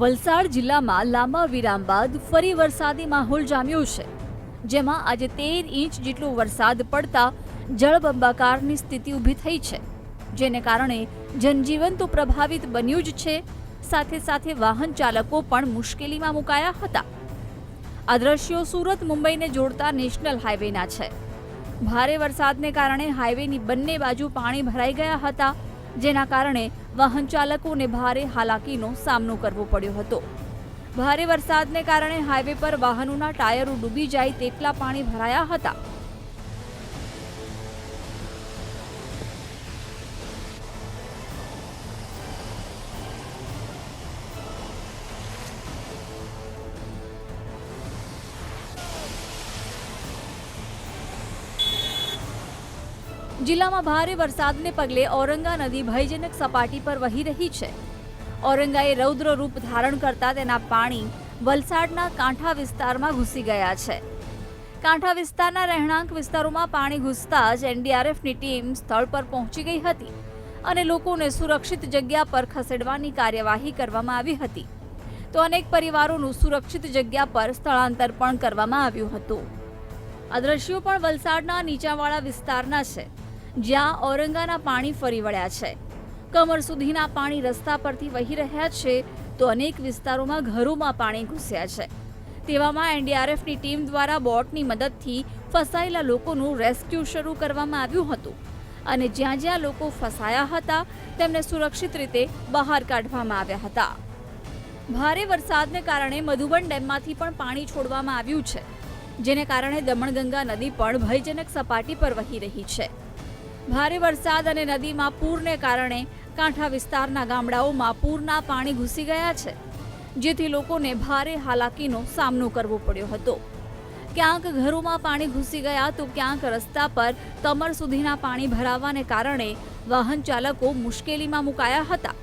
વલસાડ જિલ્લામાં લાંબા વિરામ બાદ ફરી વરસાદી માહોલ જામ્યો છે, જેમાં આજે તેર ઇંચ જેટલો વરસાદ પડતા જળબંબાકારની સ્થિતિ ઊભી થઈ છે, જેને કારણે જનજીવન તો પ્રભાવિત બન્યું જ છે, સાથે સાથે વાહન ચાલકો પણ મુશ્કેલીમાં મુકાયા હતા. આ દ્રશ્યો સુરત, મુંબઈને જોડતા નેશનલ હાઈવેના છે. ભારે વરસાદને કારણે હાઈવેની બંને બાજુ પાણી ભરાઈ ગયા હતા જેના કારણે વાહન ચાલકોને ભારે હાલાકીનો સામનો કરવો પડ્યો હતો. ભારે વરસાદને કારણે હાઈવે પર વાહનોના ટાયરો ડૂબી જાય તેટલા પાણી ભરાયા હતા. જિલ્લામાં ભારે વરસાદને પગલે ઔરંગા નદી ભયજનક સપાટી પર વહી રહી છે. ઔરંગાએ રૌદ્ર રૂપ ધારણ કરતા તેના પાણી વલસાડના કાંઠા વિસ્તારમાં ઘૂસી ગયા છે. કાંઠા વિસ્તારના રહેણાંક વિસ્તારોમાં પાણી ઘૂસતા જ એનડીઆરએફની ટીમ સ્થળ પર પહોંચી ગઈ હતી અને લોકોને સુરક્ષિત જગ્યા પર ખસેડવાની કાર્યવાહી કરવામાં આવી હતી. તો અનેક પરિવારોનું સુરક્ષિત જગ્યા પર સ્થળાંતર પણ કરવામાં આવ્યું હતું. આ દ્રશ્યો પણ વલસાડના નીચાવાળા વિસ્તારના છે. જ્યાં ઔરંગાના પાણી ફરી વળ્યા છે. કમર સુધીના પાણી રસ્તા પરથી વહી રહ્યા છે તો અનેક વિસ્તારોમાં ઘરોમાં પાણી ઘૂસ્યા છે. તેવામાં એનડીઆરએફની ટીમ દ્વારા બોટની મદદથી ફસાયેલા લોકોનું રેસ્ક્યુ શરૂ કરવામાં આવ્યું હતું અને જ્યાં જ્યાં લોકો ફસાયા હતા તેમને સુરક્ષિત રીતે બહાર કાઢવામાં આવ્યા હતા. ભારે વરસાદને કારણે મધુબન ડેમમાંથી પણ પાણી છોડવામાં આવ્યું છે, જેને કારણે દમણગંગા નદી પણ ભયજનક સપાટી પર વહી રહી છે. ભારે વરસાદ અને નદીમાં પૂરને કારણે કાંઠા વિસ્તારના ગામડાઓમાં પૂરના પાણી ઘૂસી ગયા છે, જેથી લોકોને ભારે હાલાકીનો સામનો કરવો પડ્યો હતો. ક્યાંક ઘરોમાં પાણી ઘૂસી ગયા તો ક્યાંક રસ્તા પર કમર સુધીના પાણી ભરાવાને કારણે વાહન ચાલકો મુશ્કેલીમાં મુકાયા હતા.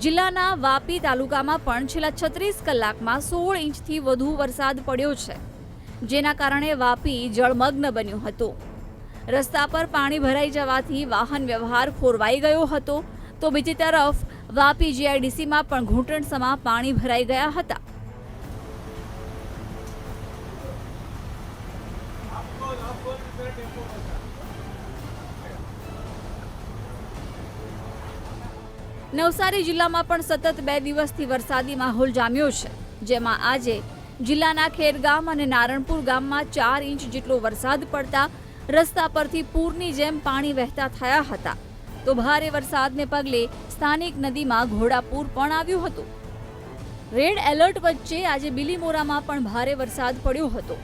જિલ્લાના વાપી તાલુકામાં પણ છેલ્લા છત્રીસ કલાકમાં સોળ ઇંચથી વધુ વરસાદ પડ્યો છે, જેના કારણે વાપી જળમગ્ન બન્યું હતું. રસ્તા પર પાણી ભરાઈ જવાથી વાહન વ્યવહાર ખોરવાઈ ગયો હતો. તો બીજી તરફ, વાપી જીઆઈડીસીમાં પણ ઘૂંટણસમાં પાણી ભરાઈ ગયા હતા. નવસારી જિલ્લામાં પણ સતત બે દિવસથી વરસાદી માહોલ જામ્યો છે, જેમાં આજે જિલ્લાના ખેરગામ અને નારણપુર ગામમાં ચાર ઇંચ જેટલો વરસાદ પડતા રસ્તા પરથી પૂરની જેમ પાણી વહેતા થયા હતા. તો ભારે વરસાદને પગલે સ્થાનિક નદીમાં ઘોડાપૂર પણ આવ્યું હતું. રેડ એલર્ટ વચ્ચે આજે બિલીમોરામાં પણ ભારે વરસાદ પડ્યો હતો.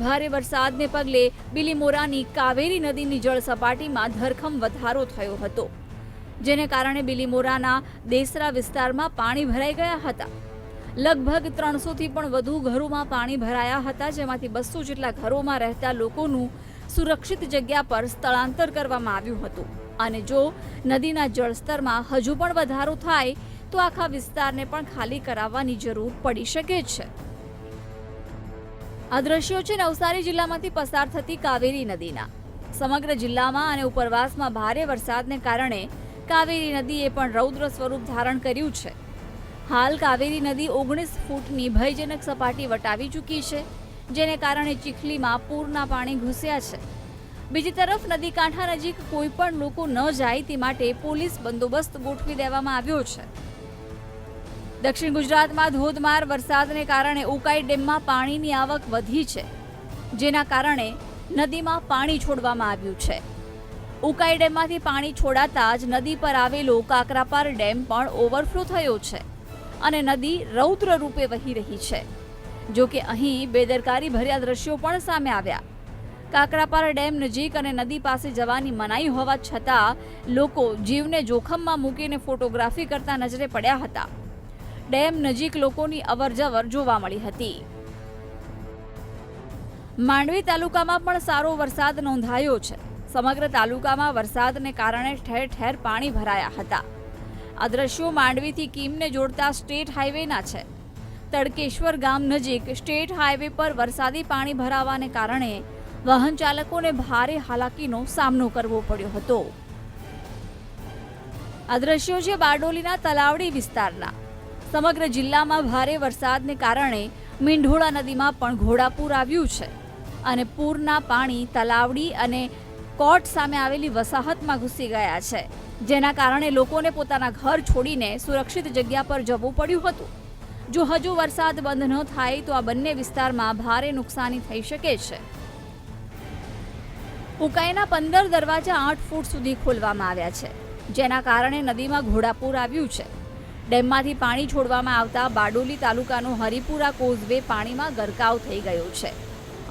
ભારે વરસાદને પગલે બિલીમોરાની કાવેરી નદીની જળ સપાટીમાં ધરખમ વધારો થયો હતો. જેને કારણે બિલીમોરાના દેસરા વિસ્તારમાં પાણી ભરાઈ ગયા હતા. લગભગ ત્રણસોથી પણ વધુ ઘરોમાં પાણી ભરાયા હતા, જેમાંથી બસો જેટલા ઘરોમાં રહેતા લોકોનું સુરક્ષિત જગ્યા પર સ્થળાંતર કરવામાં આવ્યું હતું. અને જો નદીના જળસ્તરમાં હજુ પણ વધારો થાય, તો આખા વિસ્તારને પણ ખાલી કરાવવાની જરૂર પડી શકે છે. આ દ્રશ્યો છે નવસારી જિલ્લામાંથી પસાર થતી કાવેરી નદીના. સમગ્ર જિલ્લામાં અને ઉપરવાસમાં ભારે વરસાદને કારણે કાવેરી નદીએ પણ રૌદ્ર સ્વરૂપ ધારણ કર્યું છે. હાલ કાવેરી નદી ઓગણીસ ફૂટની ભયજનક સપાટી વટાવી ચૂકી છે, જેને કારણે ચીખલીમાં પૂરના પાણી ઘૂસ્યા છે. બીજી તરફ નદી કાંઠા નજીક કોઈ પણ લોકો ન જાય તે માટે પોલીસ બંદોબસ્ત ગોઠવી દેવામાં આવ્યો છે. દક્ષિણ ગુજરાતમાં ધોધમાર વરસાદને કારણે ઉકાઈ ડેમમાં પાણીની આવક વધી છે, જેના કારણે નદીમાં પાણી છોડવામાં આવ્યું છે. ઉકાઈ ડેમમાંથી પાણી છોડાતા જ નદી પર આવેલો કાકરાપાર ડેમ પણ ઓવરફ્લો થયો છે અને નદી રૌદ્ર રૂપે વહી રહી છે. જો કે અહીં બેદરકારી ભર્યા દ્રશ્યો પણ સામે આવ્યા. કાકરાપાર ડેમ નજીક અને નદી પાસે જવાની મનાઈ હોવા છતાં લોકો જીવને જોખમમાં મૂકીને ફોટોગ્રાફી કરતા નજરે પડ્યા હતા. ડેમ નજીક લોકોની અવરજવર જોવા મળી હતી. માંડવી તાલુકામાં પણ સારો વરસાદ નોંધાયો છે. સમગ્ર તાલુકામાં વરસાદને કારણે ઠેર ઠેર પાણી ભરાયા હતા. આ દ્રશ્યો માંડવીથી કીમને જોડતા સ્ટેટ હાઈવેના છે. તડકેશ્વર ગામ નજીક સ્ટેટ હાઈવે પર વરસાદી પાણી ભરાવાને કારણે વાહન ચાલકોને ભારે હાલાકીનો સામનો કરવો પડ્યો હતો. આ દ્રશ્યો છે બારડોલીના તલાવડી વિસ્તારના. સમગ્ર જિલ્લામાં ભારે વરસાદને કારણે મીંઢોળા નદીમાં પણ ઘોડાપૂર આવ્યું છે અને પૂરના પાણી તલાવડી અને કોટ સામે આવેલી વસાહતમાં ઘૂસી ગયા છે. જેના કારણે લોકોને પોતાના ઘર છોડીને સુરક્ષિત જગ્યા પર જવું પડ્યું હતું. જો હજુ વરસાદ બંધ ન થાય તો આ બંને વિસ્તારમાં ભારે નુકસાની થઈ શકે છે. ઉકાઈના પંદર દરવાજા આઠ ફૂટ સુધી ખોલવામાં આવ્યા છે, જેના કારણે નદીમાં ઘોડાપૂર આવ્યું છે. ડેમમાંથી પાણી છોડવામાં આવતા બારડોલી તાલુકાનો હરિપુરા કોઝવે પાણીમાં ગરકાવ થઈ ગયો છે.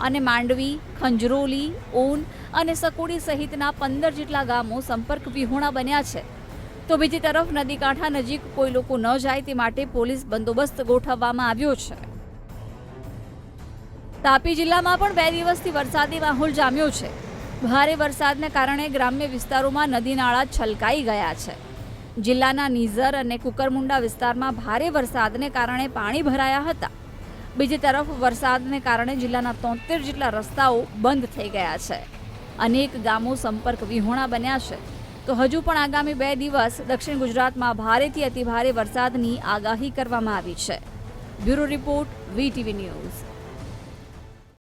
અને માંડવી, ખંજરોલી ઓન અને સકોડી સહિતના પંદર જેટલા ગામો સંપર્ક વિહોણા બન્યા છે. તો બીજી તરફ નદી કાંઠા નજીક કોઈ લોકો ન જાય તે માટે પોલીસ બંદોબસ્ત ગોઠવવામાં આવ્યો છે. તાપી જિલ્લામાં પણ બે દિવસથી વરસાદી માહોલ જામ્યો છે. ભારે વરસાદને કારણે ગ્રામ્ય વિસ્તારોમાં નદી નાળા છલકાઈ ગયા છે. જિલ્લાના નીઝર અને કુકરમુંડા વિસ્તારમાં ભારે વરસાદને કારણે પાણી ભરાયા હતા. બીજી તરફ વરસાદને કારણે જિલ્લાના તોતેર જેટલા રસ્તાઓ બંધ થઈ ગયા છે. અનેક ગામો સંપર્ક વિહોણા બન્યા છે. તો હજુ પણ આગામી બે દિવસ દક્ષિણ ગુજરાતમાં ભારેથી અતિભારે વરસાદની આગાહી કરવામાં આવી છે. Bureau report VTV news.